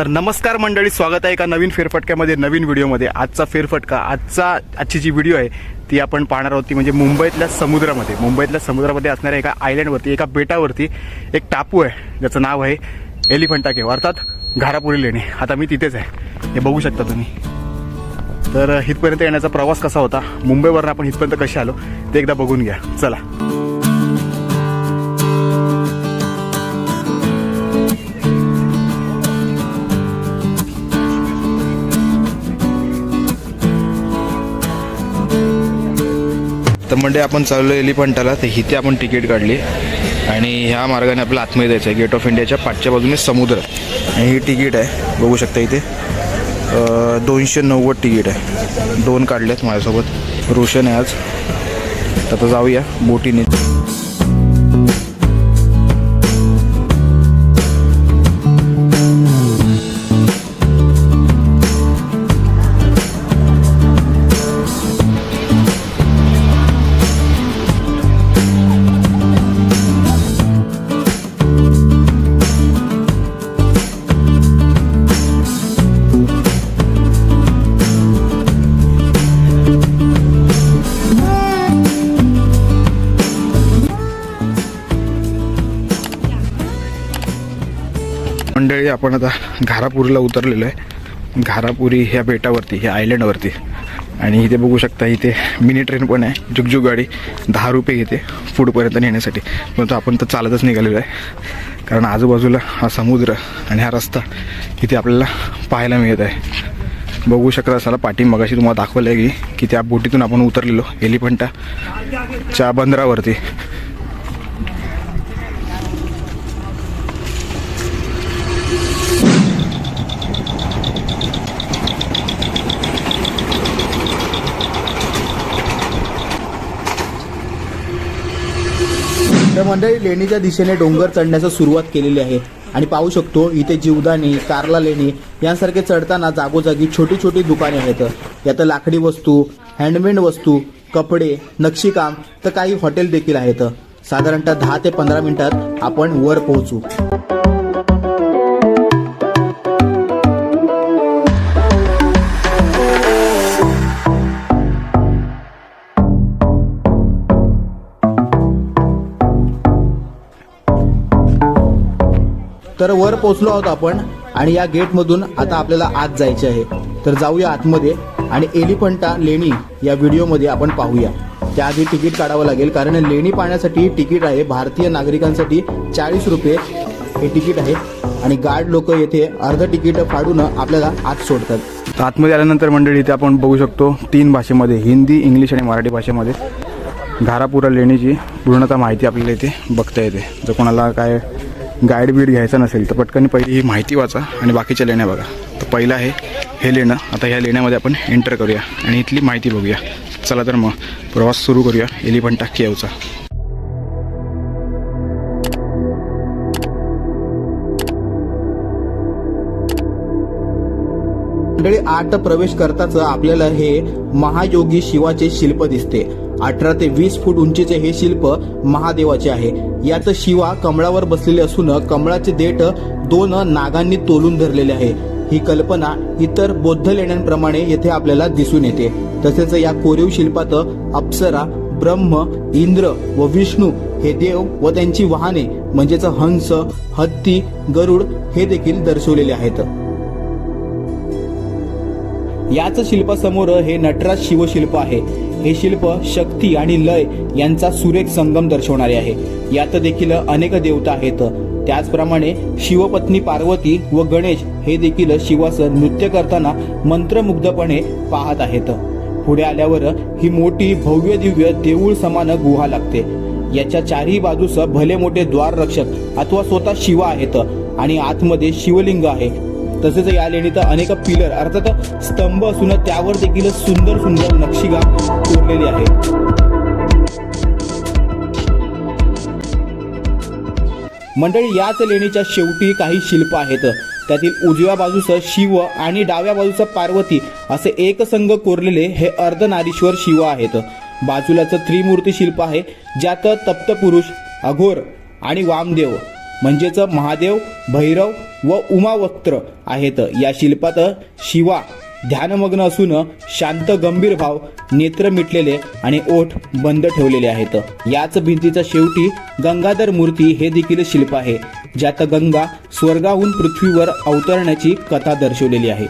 तर नमस्कार मंडळी स्वागत आहे एका नवीन फेरफटक्यामध्ये नवीन व्हिडिओमध्ये. आजचा फेरफटका आजचा आजची जी व्हिडिओ आहे ती आपण पाहणार आहोत ती म्हणजे मुंबईतल्या समुद्रामध्ये. मुंबईतल्या समुद्रामध्ये असणाऱ्या एका आयलंडवरती एका बेटावरती एक टापू आहे ज्याचं नाव आहे एलिफंटा केव अर्थात घारापुरी लेणी. आता मी तिथेच आहे. हे बघू शकता तुम्ही. तर इथपर्यंत येण्याचा प्रवास कसा होता? मुंबईवरून आपण इथपर्यंत कसे आलो? ते एकदा बघून घ्या. चला. तर म्हणजे आपण चाललो एलिफंटाला तर इथे आपण तिकीट काढली. आणि ह्या मार्गाने आपल्या आतमध्ये जायचं आहे. गेट ऑफ इंडियाच्या पाठच्या बाजूने समुद्र. आणि ही तिकीट आहे. बघू शकता इथे. दोनशे नव्वद तिकीट आहे. दोन काढले आहेत माझ्यासोबत. रोशन आहे आज. तर जाऊया. बोटीने. आपण आता घारापुरीला उतरलेलो आहे. घारापुरी ह्या बेटावरती ह्या आयलंडवरती. आणि इथे बघू शकता इथे मिनी ट्रेन पण आहे. जुगजुग गाडी दहा रुपये घेते पुढपर्यंत नेण्यासाठी. परंतु आपण तर चालतच निघालेलो आहे. कारण आजूबाजूला हा समुद्र आणि हा रस्ता इथे आपल्याला पाहायला मिळत आहे. बघू शकता असाला पाठी मगाशी तुम्हाला दाखवलं आहे की की त्या बोटीतून आपण उतरलेलो एलिफंटाच्या बंदरावरती. मंडळी लेणीच्या दिशेने डोंगर चढण्यास सुरुवात केलेली आहे. आणि पाहू शकतो इथे जीवदानी कारला लेणी यांसारखे चढताना जागोजागी छोटी छोटी दुकाने आहेत. यात लाकडी वस्तू हँडमेड वस्तू कपडे नक्षीकाम तर काही हॉटेल देखील आहेत. साधारणतः दहा ते पंधरा मिनिटात आपण वर पोहोचू. तर वर पोचलो आहोत आपण आणि या गेटमधून आता आपल्याला आत जायचे आहे. तर जाऊया आतमध्ये आणि एलिफंटा लेणी या व्हिडिओमध्ये आपण पाहूया. त्याआधी तिकीट काढावं लागेल कारण लेणी पाहण्यासाठी तिकीट आहे. भारतीय नागरिकांसाठी चाळीस रुपये हे तिकीट आहे आणि गार्ड लोक येथे अर्ध तिकीट फाडून आपल्याला आत सोडतात. आतमध्ये आल्यानंतर मंडळी इथे आपण बघू शकतो तीन भाषेमध्ये हिंदी इंग्लिश आणि मराठी भाषेमध्ये. घारापुरा लेणीची पूर्णतः माहिती आपल्याला इथे बघता येते. जर कोणाला काय गाईड बीड घ्यायचा नसेल तर पटकन पहिली ही माहिती वाचा आणि बाकीच्या लेण्या बघा. तर पहिलं आहे हे लेणं. आता ह्या लेण्यामध्ये आपण एंटर करूया आणि इथली माहिती बघूया. चला तर मग प्रवास सुरू करूया. एलिफंटा केवचा. मंडळी आत प्रवेश करताच आपल्याला हे महायोगी शिवाचे शिल्प दिसते. अठरा ते वीस फूट उंचीचे हे शिल्प महादेवाचे आहे. यात शिवा कमळावर बसलेले असून कमळाचे देठ दोन नागांनी तोलून धरलेले आहे. ही कल्पना इतर बौद्ध लेण्यांप्रमाणे येथे आपल्याला दिसून येते. तसेच या कोरीव शिल्पात अप्सरा ब्रह्म इंद्र व विष्णू हे देव व त्यांची वाहने म्हणजेच हंस हत्ती गरुड हे देखील दर्शवलेले आहेत. याच शिल्पासमोर हे नटराज शिवशिल्प आहे. हे शिल्प शक्ती आणि लय यांचा सुरेख संगम दर्शवणारे आहे. यात देखील अनेक देवता आहेत. त्याचप्रमाणे शिवपत्नी पार्वती व गणेश हे देखील शिवास नृत्य करताना मंत्रमुग्धपणे पाहत आहेत. पुढे आल्यावर ही मोठी भव्य दिव्य देऊळ समान गुहा लागते. याच्या चारही बाजूस भले मोठे द्वार रक्षक अथवा स्वतः शिव आहेत आणि आतमध्ये शिवलिंग आहे. तसेच या लेणीत अनेक पिलर अर्थात स्तंभ असून त्यावर देखील सुंदर सुंदर नक्षीकाम कोरलेली आहे मंडळी याच लेणीच्या शेवटी काही शिल्प आहेत. त्यातील उजव्या बाजूस शिव आणि डाव्या बाजूचं पार्वती असे एक संघ कोरलेले हे अर्धनारीश्वर शिव आहेत. बाजूलाच त्रिमूर्ती शिल्प आहे ज्यात तप्तपुरुष अघोर आणि वामदेव म्हणजेच महादेव भैरव व उमावक्त्र आहेत. या शिल्पात शिवा ध्यानमग्न असून शांत गंभीर भाव नेत्र मिटलेले आणि ओठ बंद ठेवलेले आहेत. याच भिंतीचा शेवटी गंगाधर मूर्ती हे देखील शिल्प आहे ज्यात गंगा स्वर्गाहून पृथ्वीवर अवतरण्याची कथा दर्शवलेली आहे.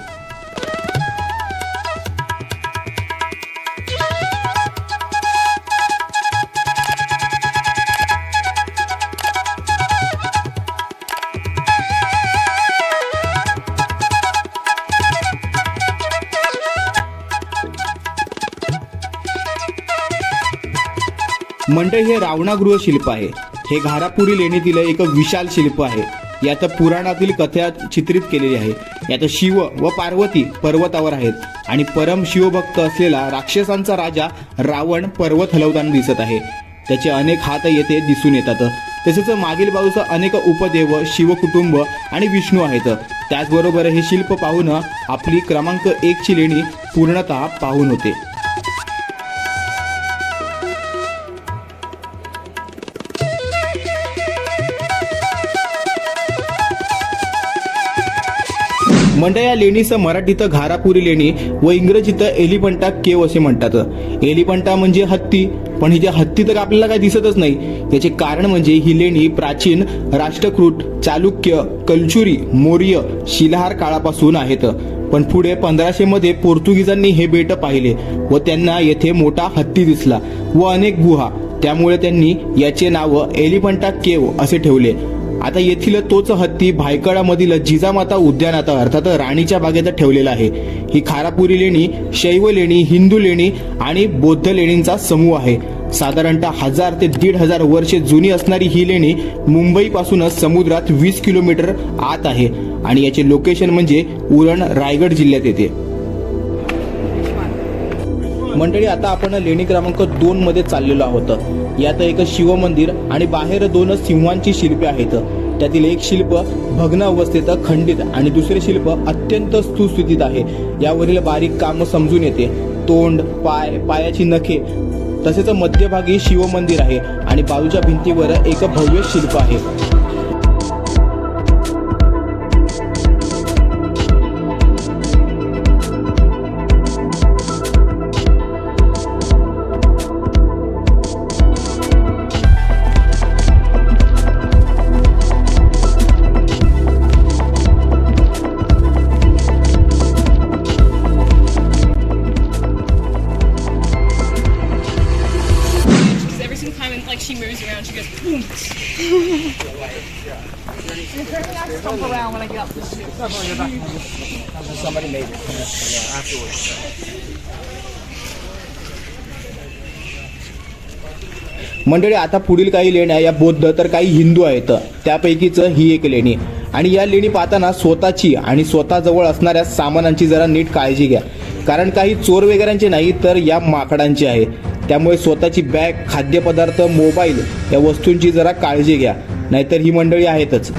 मंडळ हे रावणागृह शिल्प आहे. हे घारापुरी लेणीतील एक विशाल शिल्प आहे. यात पुराणातील कथा चित्रित केलेली आहे. यात शिव व पार्वती पर्वतावर आहेत आणि परम शिवभक्त असलेला राक्षसांचा राजा रावण पर्वत हलवताना दिसत आहे. त्याचे अनेक हात येथे दिसून येतात. तसेच मागील बाजूचा अनेक उपदेव शिवकुटुंब आणि विष्णू आहेत. त्याचबरोबर हे शिल्प पाहून आपली क्रमांक एकची लेणी पूर्णतः पाहून होते. मंडया या लेणीचं मराठीत घारापुरी लेणी व इंग्रजीत एलिफंटा केव असे म्हणतात. एलिफंटा म्हणजे हत्ती पण हिच्या हत्ती तर आपल्याला काही दिसतच नाही. याचे कारण म्हणजे ही लेणी प्राचीन राष्ट्रकूट चालुक्य कलचुरी मौर्य शिलाहार काळापासून आहेत. पण पुढे पंधराशे मध्ये पोर्तुगीजांनी हे बेट पाहिले व त्यांना येथे मोठा हत्ती दिसला व अनेक गुहा. त्यामुळे त्यांनी याचे नाव एलिफंटा केव असे ठेवले. आता येथील तोच हत्ती भायकडामधील जिजामाता उद्यानात अर्थात राणीच्या बागेत ठेवलेला आहे. ही खारापुरी लेणी शैव लेणी हिंदू लेणी आणि बौद्ध लेणींचा समूह आहे. साधारणतः हजार ते दीड हजार वर्षे जुनी असणारी ही लेणी मुंबईपासूनच समुद्रात वीस किलोमीटर आत आहे आणि याचे लोकेशन म्हणजे उरण रायगड जिल्ह्यात येते. मंडळी आता आपण लेणी क्रमांक दोन मध्ये चाललेलो आहोत. यात एक शिवमंदिर आणि बाहेर दोन सिंहांची शिल्पे आहेत. त्यातील एक शिल्प भग्न अवस्थेत खंडित आणि दुसरे शिल्प अत्यंत सुस्थितीत आहे. यावरील बारीक काम समजून येते. तोंड पाय पायाची नखे तसेच मध्यभागी शिवमंदिर आहे आणि बाजूच्या भिंतीवर एक भव्य शिल्प आहे. Somebody made it afterwards. मंडळी आता पुढील काही लेण्या या बौद्ध तर काही हिंदू आहेत. त्यापैकीच ही एक लेणी. आणि या लेणी पाहताना स्वतःची आणि स्वतःजवळ असणाऱ्या सामानांची जरा नीट काळजी घ्या. कारण काही चोर वगैरेंचे नाही तर या माकडांची आहे. त्यामुळे स्वतःची बॅग खाद्यपदार्थ मोबाईल या वस्तूंची जरा काळजी घ्या. नाहीतर ही मंडळी आहेतच.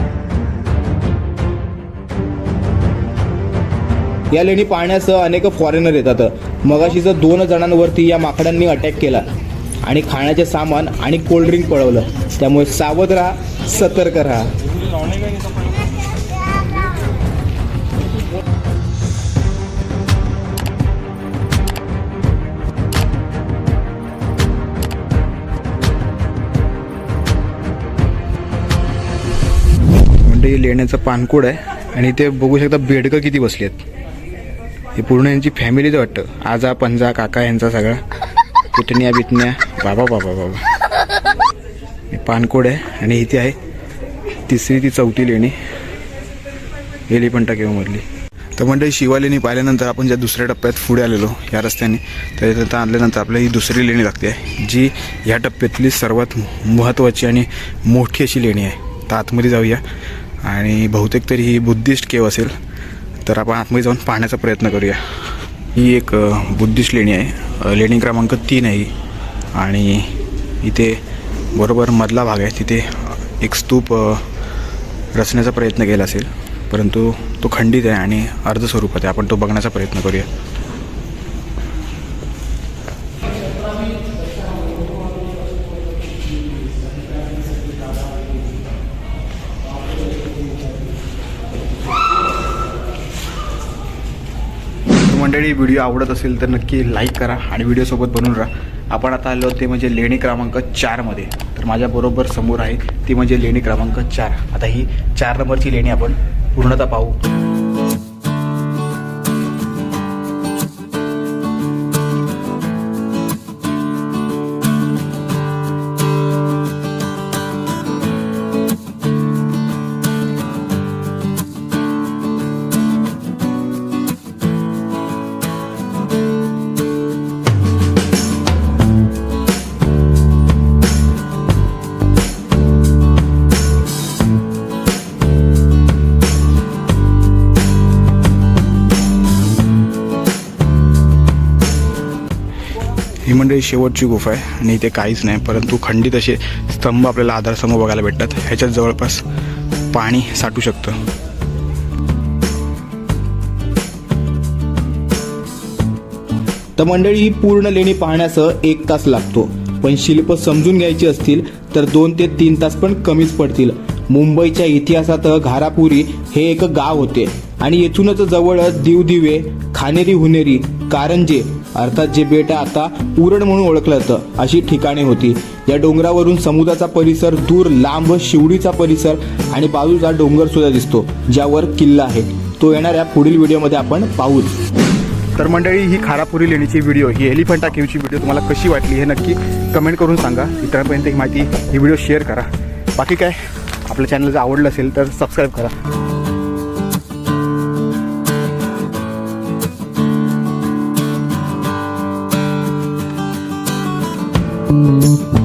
या लेणी पाहण्यास अनेक फॉरेनर येतात. मगाशीच दोन जणांवरती या माकडांनी अटॅक केला. आणि खाण्याचे सामान आणि कोल्ड्रिंक पळवलं. त्यामुळे सावध राहा सतर्क राहा. म्हणजे लेण्याचं पानकोड आहे. आणि ते बघू शकता बेडकं किती बसली आहेत. हे पूर्ण यांची फॅमिलीच वाटतं. आजा पंजा काका यांचा सगळा. पुतण्या बितण्या. बाबा बाबा बाबा. पानकोड आहे आणि इथे आहे. तिसरी ती चौथी लेणी. एलिफंटा केवमधली तर मंडळी शिवालेणी पाहिल्यानंतर आपण ज्या दुसऱ्या टप्प्यात पुढे आलेलो या रस्त्याने तर इथं आणल्यानंतर आपल्याला ही दुसरी लेणी लागते. आहे जी ह्या टप्प्यातली सर्वात महत्त्वाची आणि मोठी अशी लेणी आहे. तर आतमध्ये जाऊया. आणि बहुतेक तरी ही बुद्धिस्ट केव असेल. तर आपण आतमध्ये जाऊन पाहण्याचा प्रयत्न करूया. ही एक बुद्धिस्ट लेणी आहे. लेणी क्रमांक तीन आहे आणि इथे बरोबर मधला भाग आहे. तिथे एक स्तूप रचण्याचा प्रयत्न केला असेल. परंतु तो खंडित आहे आणि अर्ध स्वरूपात आहे. आपण तो बघण्याचा प्रयत्न करूया. मंडळी व्हिडिओ आवडत असेल तर नक्की लाईक करा आणि व्हिडिओसोबत बनून राहा. आपण आता आलो ते म्हणजे लेणी क्रमांक चारमध्ये तर माझ्याबरोबर समोर आहे ती म्हणजे लेणी क्रमांक चार. आता ही चार नंबरची लेणी आपण पूर्णतः पाहू. ही मंडळी शेवटची गुफा आहे आणि इथे काहीच नाही परंतु खंडित असे स्तंभ आपल्याला आधारस्तंभ बघायला भेटतात. ह्याच्यात जवळपास पाणी साठू शकतं. तर मंडळी ही पूर्ण लेणी पाहण्यासह एक तास लागतो. पण शिल्प समजून घ्यायची असतील तर दोन ते तीन तास पण कमीच पडतील. मुंबईच्या इतिहासात घारापुरी हे एक गाव होते. आणि येथूनच जवळ दिवदिवे खानेरी हुनेरी कारंजे अर्थात जे बेट आता उरण म्हणून ओळखलं जातं अशी ठिकाणे होती. या डोंगरावरून समुद्राचा परिसर दूर लांब शिवडीचा परिसर आणि बाजूचा डोंगर सुद्धा दिसतो ज्यावर किल्ला आहे. तो येणाऱ्या पुढील व्हिडिओमध्ये आपण पाहूच. तर मंडळी ही खारापुरी लेणीची व्हिडिओ ही एलिफंटा केवची व्हिडिओ तुम्हाला कशी वाटली हे नक्की कमेंट करून सांगा. इतरांपर्यंत ही माहिती ही व्हिडिओ शेअर करा. बाकी काय? आपलं चॅनल जर आवडलं असेल तर सबस्क्राईब करा. Música